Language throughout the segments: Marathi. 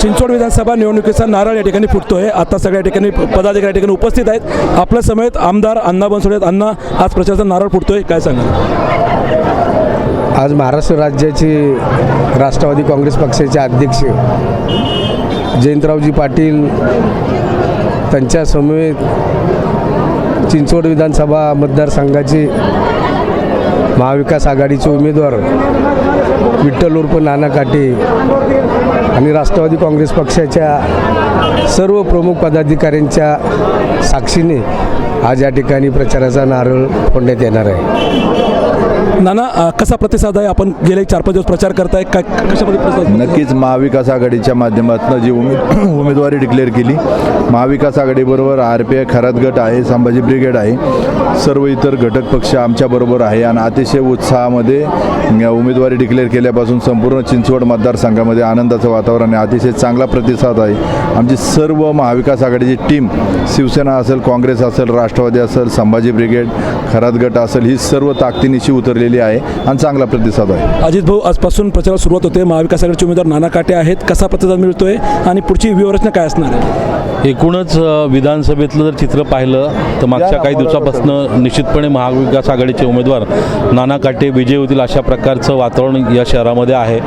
चिंचवड विधानसभा निवडणुकीचा नारळ या ठिकाणी फुटतोय. आता सगळ्या ठिकाणी पदाधिकारी या ठिकाणी उपस्थित आहेत. आपल्या समेत आमदार अण्णा बनसोडे अण्णा आज प्रचाराचा नारळ फुटतोय. काय सांगाल? आज महाराष्ट्र राज्याचे राष्ट्रवादी काँग्रेस पक्षाचे अध्यक्ष जयंतरावजी पाटील त्यांच्यासमवेत चिंचवड विधानसभा मतदारसंघाचे महाविकास आघाडीचे उमेदवार विठ्ठल उर्फ नाना काटे आणि राष्ट्रवादी काँग्रेस पक्षाच्या सर्व प्रमुख पदाधिकाऱ्यांच्या साक्षीने आज या ठिकाणी प्रचाराचा नारळ फोडण्यात येणार आहे. नाना कसा प्रतिसाद आहे? आपण गेले चार पाच दिवस प्रचार करताय. काय कशामध्ये प्रतिसाद? नक्कीच महाविकास आघाडीच्या माध्यमातून जी उमेद उमेदवारी डिक्लेअर केली महाविकास आघाडीबरोबर आर पी आय खरात गट आहे संभाजी ब्रिगेड आहे सर्व इतर घटक पक्ष आमच्याबरोबर आहे आणि अतिशय उत्साहामध्ये या उमेदवारी डिक्लेअर केल्यापासून संपूर्ण चिंचवड मतदारसंघामध्ये आनंदाचं वातावरण आहे. अतिशय चांगला प्रतिसाद आहे. आमची सर्व महाविकास आघाडीची टीम शिवसेना असेल काँग्रेस असेल राष्ट्रवादी असेल संभाजी ब्रिगेड खरात गट असेल ही सर्व ताकदीनिशी उतरलेली आहे आणि चांगला प्रतिसाद आहे. अजित भाऊ आजपासून प्रचाराला सुरुवात होते. महाविकास आघाडीचे उमेदवार नाना काटे आहेत. कसा प्रतिसाद मिळतोय आणि पुढची व्यूहरचना काय असणार आहे? एकूणच विधानसभेतलं जर चित्र पाहिलं तर मागच्या काही दिवसापासून निश्चितपणे महाविकास आघाडीचे उमेदवार नाना काटे विजय होतील अशा प्रकारचं वातावरण या शहरामध्ये आहे.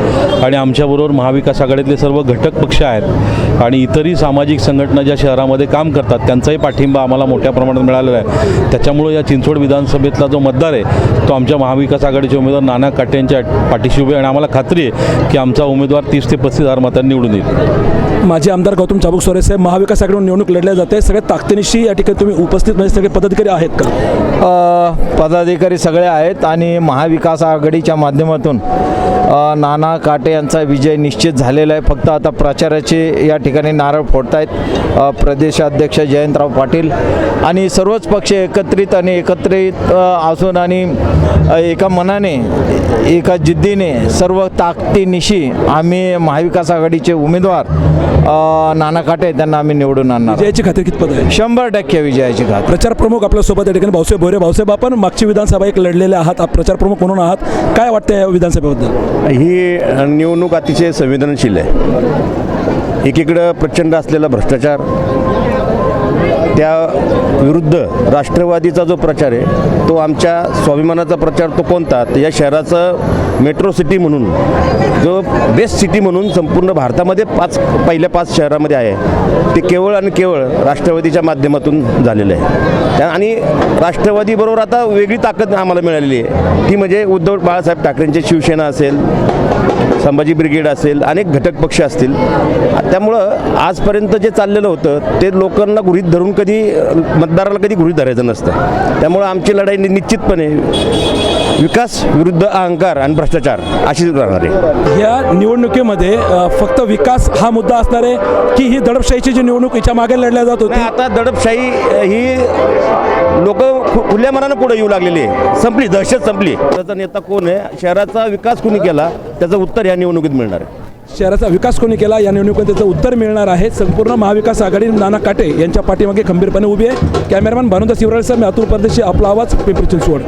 आणि आमच्याबरोबर महाविकास आघाडीतले सर्व घटक पक्ष आहेत. आणि इतरही सामाजिक संघटना ज्या शहरामध्ये काम करतात त्यांचाही पाठिंबा आम्हाला मोठ्या प्रमाणात मिळालेला आहे. त्याच्यामुळं या चिंचवड विधानसभेतला जो मतदार आहे तो आमच्या महाविकास आघाडीचे उमेदवार नाना काटे यांच्या पाठीशी उभे आणि आम्हाला खात्री आहे की आमचा उमेदवार तीस ते पस्तीस हजार मतांनी निवडून येईल. माजी आमदार गौतम चाबुक सोरे साहेब महाविकास आघाडीवर निवडणूक लढल्या जाते. सगळ्या ताकदीनिशी या ठिकाणी तुम्ही उपस्थित म्हणजे सगळे पदाधिकारी आहेत का? पदाधिकारी सगळे आहेत आणि महाविकास आघाडीच्या माध्यमातून नाना काटे यांचा विजय निश्चित झालेला आहे. फक्त आता प्रचाराचे या ठिकाणी नारळ फोडत आहेत अ, प्रदेशाध्यक्ष जयंतराव पाटील. आणि सर्वच पक्ष एकत्रित आणि एकत्रित असून आणि अ, एका मनाने एका जिद्दीने सर्व ताकदीनिशी आम्ही महाविकास आघाडीचे उमेदवार नाना काटे त्यांना आम्ही निवडून आणणार विजयाची खात्री कितपत आहे? शंभर टक्के विजयाची खात्री. प्रचार प्रमुख आपल्यासोबत या ठिकाणी भाऊसाहेब भोरे. भाऊसाहेब आपण मागची विधानसभा एक लढलेले आहात. आप प्रचार प्रमुख म्हणून आहात. काय वाटतं या विधानसभेबद्दल? ही निवडणूक अतिशय संवेदनशील आहे. एकीकडं प्रचंड असलेला भ्रष्टाचार त्या विरुद्ध राष्ट्रवादीचा जो प्रचार आहे तो आमच्या स्वाभिमानाचा प्रचार तो कोणता? तर या शहराचं मेट्रो सिटी म्हणून जो बेस्ट सिटी म्हणून संपूर्ण भारतामध्ये पाच पहिल्या पाच शहरामध्ये आहे ते केवळ आणि केवळ राष्ट्रवादीच्या माध्यमातून झालेलं आहे. त्या- आणि राष्ट्रवादीबरोबर आता वेगळी ताकद आम्हाला मिळालेली आहे. ती म्हणजे उद्धव बाळासाहेब ठाकरेंची शिवसेना असेल संभाजी ब्रिगेड असेल अनेक घटक पक्ष असतील. त्यामुळं आजपर्यंत जे चाललेलं होतं ते लोकांना गृहीत धरून कधी मतदाराला कधी गृहीत धरायचं नसतं. त्यामुळं आमची लढाई निश्चितपणे विकास विरुद्ध अहंकार आणि भ्रष्टाचार अशीच राहणार आहे. या निवडणुकीमध्ये फक्त विकास हा मुद्दा असणार आहे की ही दडपशाहीची जी निवडणूक हिच्या मागे लढल्या जात होती? आता दडपशाही ही लोक खुल्या मनानं पुढे येऊ लागलेली आहे. संपली दहशत संपली. त्याचा नेता कोण आहे? शहराचा विकास कोणी केला? त्याचं उत्तर या निवडणुकीत मिळणार आहे. शहराचा विकास कोणी केला? या निवडणुकीत त्याचं उत्तर मिळणार आहे. संपूर्ण महाविकास आघाडी नाना काटे यांच्या पाठीमागे खंबीरपणे उभी आहे. कॅमेरामॅन भानुदास शिवराळसह मी अतुल परदेशी आपला आवाज पिंपरी चिंचवड